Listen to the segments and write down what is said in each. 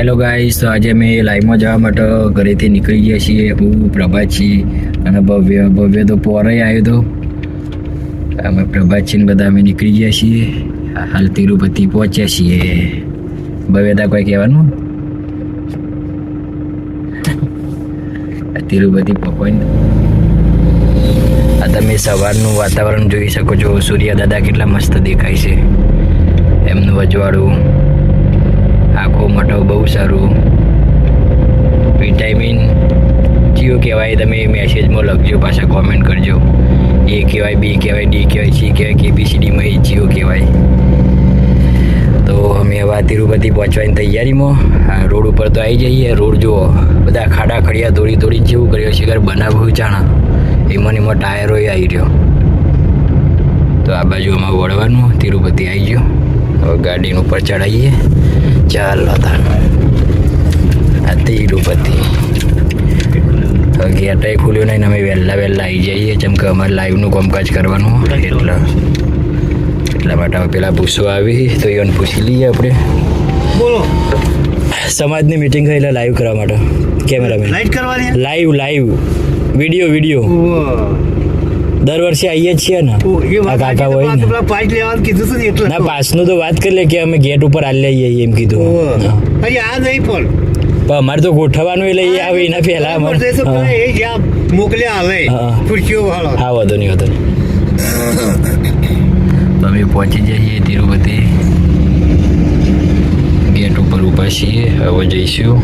Hello guys તો આજે અમે લાઈવમાં જવા માટે ઘરેથી નીકળી ગયા છીએ. હું પ્રભાતજી અને ભવ્ય ભવ્ય તો પોરે આવ્યો હતો અમે પ્રભાતજી બધા અમે નીકળી ગયા છીએ. હાલ તિરુપતિ પહોંચ્યા છીએ. ભવ્યતા કોઈ કહેવાનું? તિરુપતિ પહોંચીને આ તમે સવારનું વાતાવરણ જોઈ શકો છો. સૂર્ય દાદા કેટલા મસ્ત દેખાય છે. એમનું અજવાળું. આંખો મઠો બહુ સારું. વિટામિન જીઓ કહેવાય, તમે મેસેજમાં લખજો, પાછા કોમેન્ટ કરજો. એ કહેવાય બી કહેવાય ડી કહેવાય સી કહેવાય કે બી સી ડીમાં એ જીઓ કહેવાય. તો અમે હવે તિરુપતિ પહોંચવાની તૈયારીમાં. આ રોડ ઉપર તો આવી જઈએ. રોડ જુઓ, બધા ખાડા ખડિયા દોડી દોડી જેવું કર્યો છે ઘર બનાવવું જાણા. એમાં એમાં ટાયરો આવી રહ્યો. તો આ બાજુ અમારે વળવાનું, તિરુપતિ આવી ગયો. હવે ગાડીનું ઉપર ચડાવીએ ચાલો આ તિરુપતિ હવે ગેટ ખુલ્યો નહીં અમે વહેલા વહેલા આવી જઈએ જેમ કે અમારે લાઈવનું કામકાજ કરવાનું એટલે એટલા માટે પેલા ભૂસો આવી તો એને પૂછી લઈએ આપણે બોલો સમાજની મિટિંગ થઈ એટલે લાઈવ કરવા માટે કેમેરામેન લાઈટ કરવાની લાઈવ લાઈવ વીડિયો વીડિયો દર વર્ષે આવીએ જ છીએ ને. આ કાકા હોય ને. પાંચ લેવાનું કીધું હતું ને એટલે ના પાસનું તો વાત કરી લે કે અમે ગેટ ઉપર હાલ લઈએ એમ કીધું. આ નહીં પણ. પણ અમારે તો ગોઠવવાનું એટલે એ આવે એના પહેલા અમારે. પેલા એ જ્યાં મોકલ્યા હા. ખુરશીઓ વાળો. હા વાંધો નહીં વાંધો નહીં. અમે પહોંચી જઈએ તિરુપતિ. ગેટ ઉપર ઊભા છીએ હવે જઈશું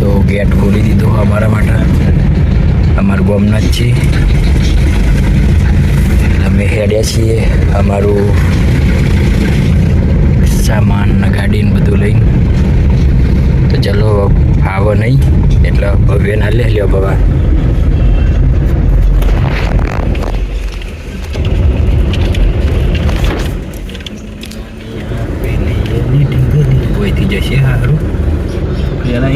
તો ગેટ ખોલી દીધો અમારા માટે. અમારું ગામના જ છે અમે હેડ્યા છીએ અમારું સામાન ને ગાડી ને બધું લઈને. તો ચલો આવો નહીં એટલે ભવ્ય ના લે લ્યો ભવા જશે સારું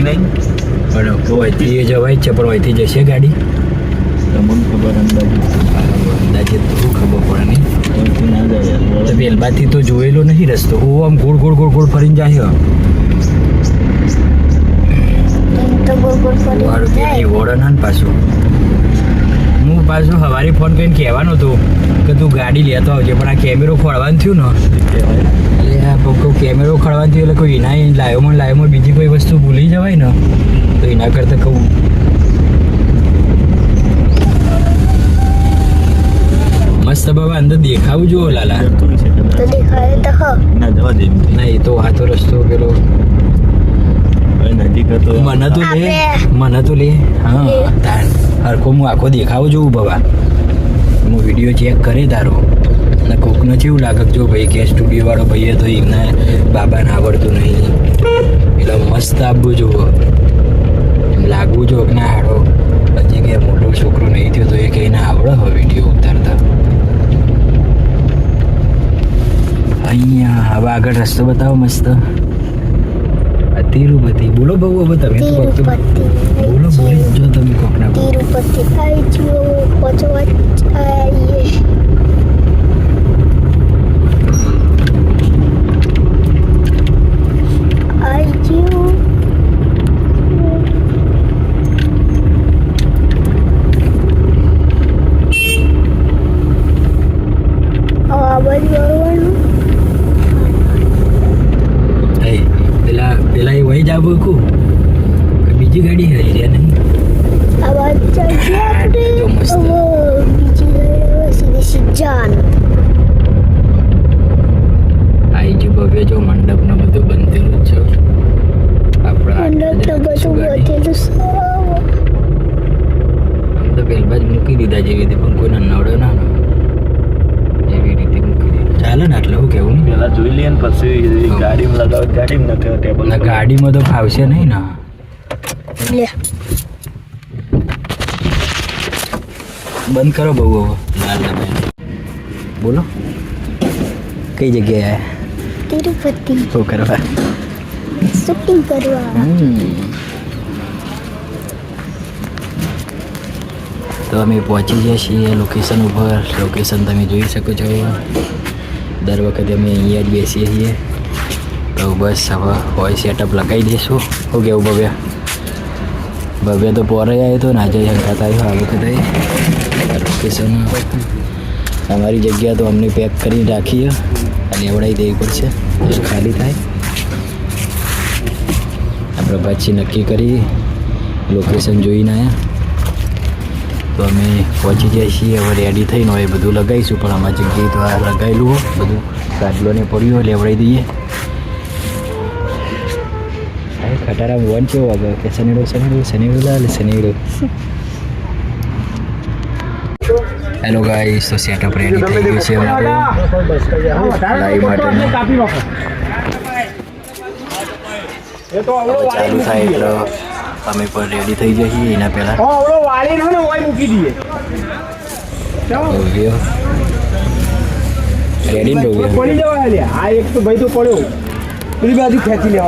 નહીં પણ ઓયથી જવાય જ છે પણ ઓયથી જશે ગાડી. તમને ખબર અંદાજે અંદાજે તો ખબર પડે નહીં ના જાય તો વેલબાથી તો જોયેલો નહીં રસ્તો. ઓ આમ ગોળ ગોળ ગોળ ગોળ ફરીને જાય મારું પેલી ને પાછું. હું પાછું સવારે ફોન કરીને કહેવાનો હતો કે તું ગાડી લેતો આવજે પણ આ કેમેરો ખોળવાનું થયું ને. કેમેરો થયું એટલે કોઈ એના લાઈવમાં લાઈવમાં બીજી કોઈ વસ્તુ ભૂલી જવાય ને તો એના કરતાં કહું. મસ્ત બાબા અંદર દેખાવું જુઓ લાલા. તો દેખાય તો હ. ના જવા દે ના એ તો આ તો રસ્તો પેલો. મને તો લે મને તો લે. હા તાર. હરખો હું આખો દેખાવ જોઉં બાબા. હું વીડિયો ચેક કરે તારો. અને કોકને કેવું લાગે જો ભાઈ કે સ્ટુડિયોવાળો ભાઈએ તો એમને બાબાને આવડતું નહીં. એટલે મસ્ત આપવું જુઓ એમ લાગવું જો કે ના હાડો હજી કે મોટો છોકરો નહીં થયો તો એ કંઈ ના આવડે હવે વીડિયો ઉતારતા. અહીંયા હવે આગળ રસ્તો બતાવો મસ્ત. તિરુપતિ. બોલો બહુ હવે તમે તો ફક્ત બોલો બોલી જો તમે કોકના તિરુપતિ. આઈ જો પચવા આવીએ આવી ગયું હવે આ બાજુ આવવાનું એ પેલા પેલા એ વહી જ આવું કુ બીજી ગાડી હરી રહ્યા નહીં આ બાજુ ચાલશે આપણે જો મસ્ત. હવે બીજી ગાડી સીધી સિજાન આઈ જો ભવ્ય જો મંડપ ને બધું બનતેલું જ છે આપણા અંદર તો બધું બધેલું સાવ આમ તો પહેલમાં જ મૂકી દીધા જેવી રીતે પણ કોઈને નડ્યો ના ને એવી રીતે મૂકી દીધા ચાલે ને એટલે હું કેવું નહીં પેલા જોઈ લઈએ ને પછી ગાડીમાં લગાવ ગાડીમાં નથી ટેબલ ના ગાડીમાં તો ફાવશે નહીં ને. બંધ કરો બહુ હવે. બોલો. કઈ જગ્યાએ? તિરુપતિ. શું કરવા? શૂટિંગ કરવા. તો અમે પહોંચી જઈએ છીએ લોકેશન ઉપર. લોકેશન તમે જોઈ શકો છો. દર વખતે અમે અહીંયા જ બેસીએ છીએ. તો બસ હવે હોય સેટઅપ લગાવી દઈશું. શું કેવું ભવ્ય? ભવ્ય તો પોરે આવ્યો હતો ને આજે સંગાત આવ્યો આ વખતે. લોકેશન અમારી જગ્યા તો અમને પેક કરી રાખીએ. અને એવડાવી દેવી પડશે. ખાલી થાય. આપણે પછી નક્કી કરી. લોકેશન જોઈને આવ્યા તો અમે પહોંચી જઈએ છીએ. હવે રેડી થઈને હવે બધું લગાવીશું. પણ આમાં જગ્યાએ તો આ લગાવેલું હોય બધું ગાડલોને પડ્યું હોય લેવડાવી દઈએ. ખટારા વન કેવો વાગે? કે શનિડો શનિડો શનિડો લાલ શનિડો. હેલો ગાઈસ તો સેટઅપ રેડી થઈ ગયું છે લાઈવ હવે ચાલુ થાય એટલે અમે પણ રેડી થઈ જઈએ એના પહેલાં. રેડી ને એક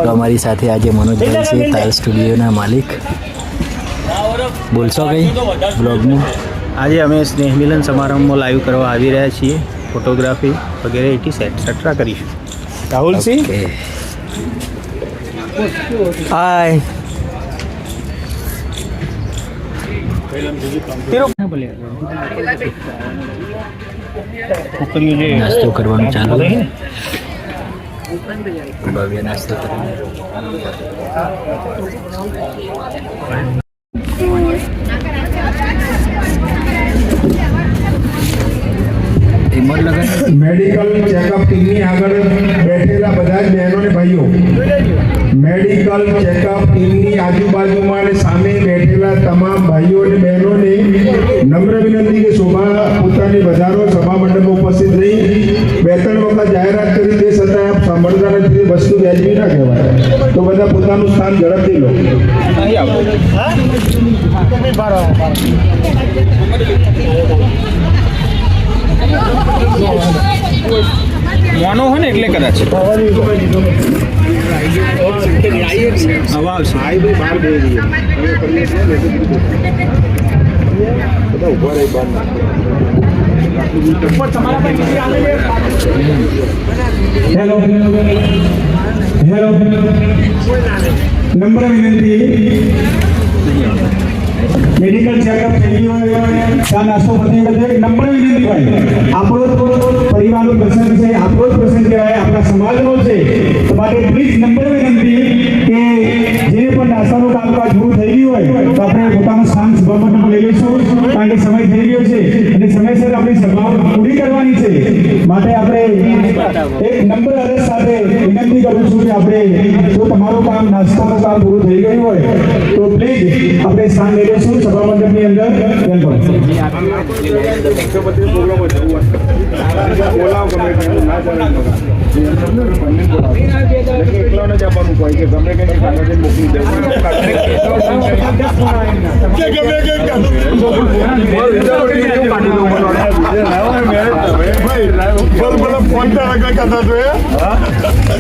તો અમારી સાથે આજે મનોજભાઈ છે તાલ સ્ટુડિયોના માલિક. બોલશો કઈ? બ્લોગનું આજે અમે સ્નેહ મિલન સમારંભમાં લાઈવ કરવા આવી રહ્યા છીએ. ફોટોગ્રાફી વગેરે એટી સેટ સટરા કરીશું. રાહુલસિંહ નાસ્તો કરવાનું ચાલુ ભવ્ય નાસ્તો મેડિકલ ચેકઅપ ટીમની આગળ બેઠેલા બધા જ બહેનો ને ભાઈઓ મેડિકલ ચેકઅપ ટીમની આજુબાજુમાં અને સામે બેઠેલા તમામ ભાઈઓ અને બહેનોને નમ્ર વિનંતી કે શોભા પોતાની વધારો સભા મંડપમાં ઉપસ્થિત રહી. બે ત્રણ વખત જાહેરાત કરી, તે છતાં આપ સાંભળતા નથી વસ્તુ વ્યાજબી ના કહેવાય. તો બધા પોતાનું સ્થાન ઝડપથી લો. મોનો હોય ને એટલે કદાચ. હેલો હેલો નમ્ર વિનંતી મેડિકલ ચેકઅપ થઈ ગયું ચા નાસ્તો પતી બધે છે. નમ્ર વિનંતી ભાઈ. આપણો પરિવારનો પ્રસંગ છે, આપણો જ પ્રસંગ કહેવાય, આપણા સમાજનો છે. માટે પ્લીઝ નંબર વિનંતી કે જે પણ નાસ્તાનું કામકાજ પૂરું થઈ ગયું હોય, તો આપણે પોતાનું સ્થાન સભામાં લઈ લઈશું. કારણ કે સમય થઈ ગયો છે અને સમયસર આપણી સભાઓ પૂરી કરવાની છે. માટે આપણે એક નંબર વિનંતી કરું છું કે આપણે જો તમારું કામ નાસ્તાનું કામ પૂરું થઈ ગયું હોય, તો પ્લીઝ આપણે સ્થાન લઈ લઈશું સભા મંડપની અંદર. વેલકમ જે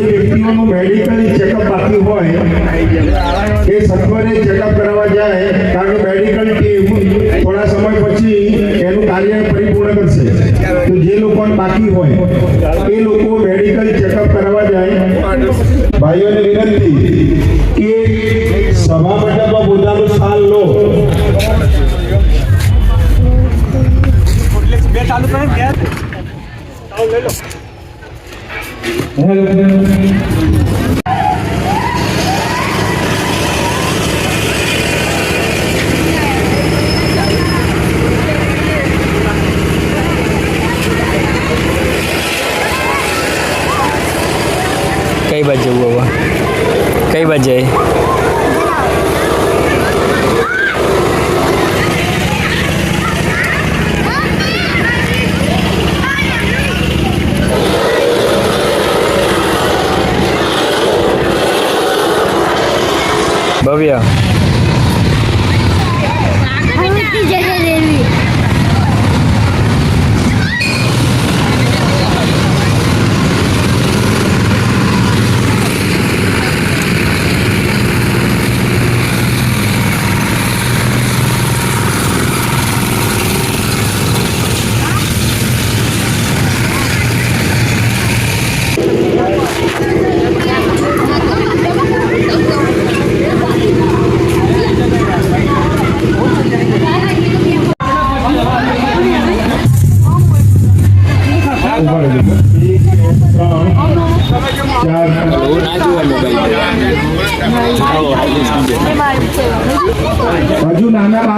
વ્યક્તિઓનું મેડિકલ ચેકઅપ બાકી હોય, એ સત્વરે ચેકઅપ કરાવવા જાય, કારણ કે મેડિકલ ટીમ થોડા સમય પછી એનું કાર્ય પરિપૂર્ણ કરશે. તો જે લોકો બાકી હોય, એ લોકો મેડિકલ ચેકઅપ કરાવવા ભાઈઓને વિનંતી કે સભા મંડપમાં પોતાનું સ્થાન લો. કઈ બાજુ? ಭವ್ಯ Thank you. ganar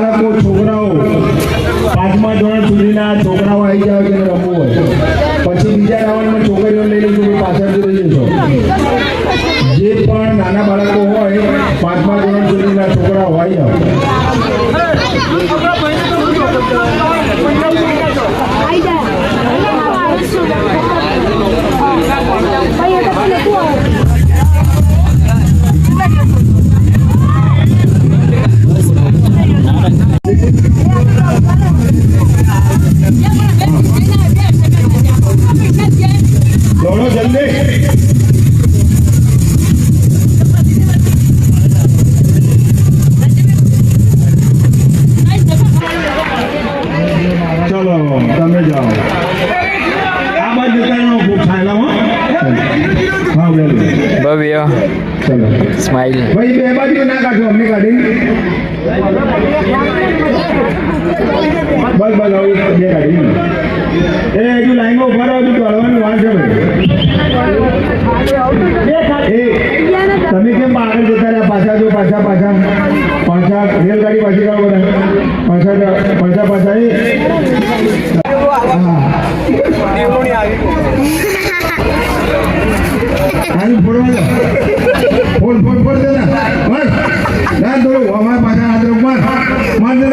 બસ બસ આવું બે કાઢી એ, હજુ લાઈનમાં ઊભા રહો, હજુ દોડવાનું વાર છે તમે કેમ આગળ જતા રહ્યા? પાછા જો, પાછા પાછા. પાછા રેલગાડી પાછી કરો બધા. પાછા પાછા પાછા. એ. ફોન ફોન ફોન ફોડ ફોડ ફોડ દે ના દો અમાર પાછા હાથ માર માર દે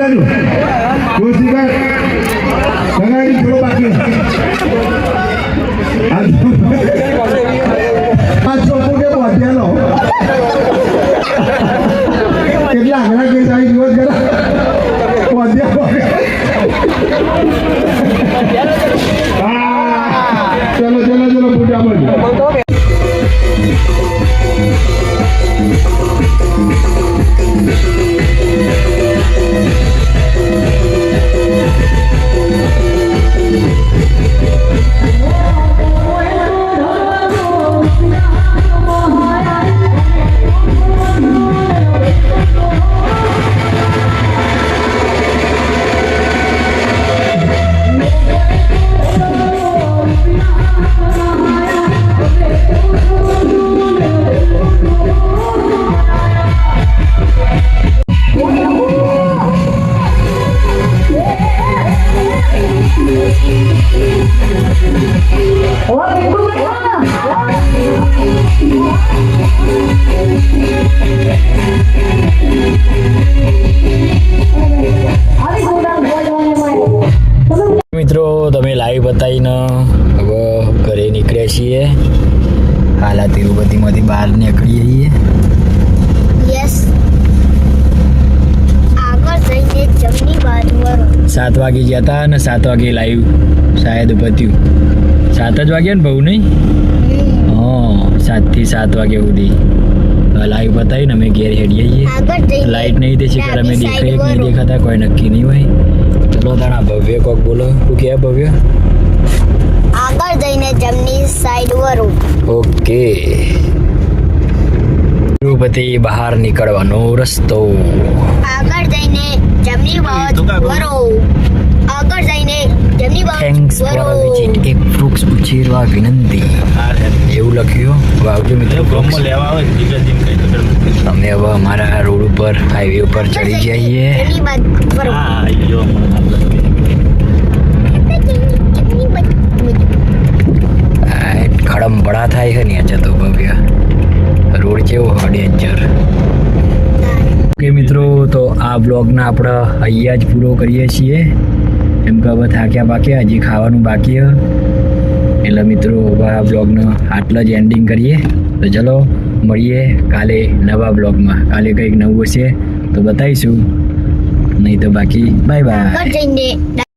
આ બહાર નીકળી જઈએ યસ આગળ જઈને જમણી બાજુ વળો સાત વાગે ગયા હતા અને સાત વાગે લાઈવ શાયદ પત્યું. સાત જ વાગ્યા ને બહુ નહીં? હા સાતથી સાત વાગે સુધી. લાઈવ બતાવીને અમે ઘેર હેડીએ છીએ લાઈટ નહીં તે શિકાર અમે દેખાય નહીં દેખાતા કોઈ નક્કી નહીં હોય. ચલો તાણા ભવ્ય કોક બોલો. શું કહે ભવ્ય? આગળ જઈને જમણી ઓકે. તિરુપતિ બહાર નીકળવાનો રસ્તો. આગળ જઈને જમણી બાજુ વળો આગળ જઈને જમણી થેન્ક્સ ફોર. વિઝિટ એક વૃક્ષ ઉછેરવા વિનંતી. એવું લખ્યું? વાવજો મિત્રો વૃક્ષ. લેવા આવે બીજા દિન કઈ તો અમે હવે અમારા રોડ ઉપર હાઈવે ઉપર ચડી જઈએ જમણી બાજુ વળો હા આયો જમણી બાજુ આ ખડમબડા થાય છે ને આજે તો ભવ્ય. રોડ કેવો ડેન્જર. ઓકે મિત્રો, તો આ બ્લોગના આપણે અહીંયા જ પૂરો કરીએ છીએ. એમ કે હવે થાક્યા પાક્યા, હજી ખાવાનું બાકી એટલે મિત્રો, હવે આ બ્લોગને આટલા જ એન્ડિંગ કરીએ. તો ચલો, મળીએ કાલે નવા બ્લોગમાં. કાલે કંઈક નવું હશે તો બતાવીશું. નહીં તો બાકી બાય બાય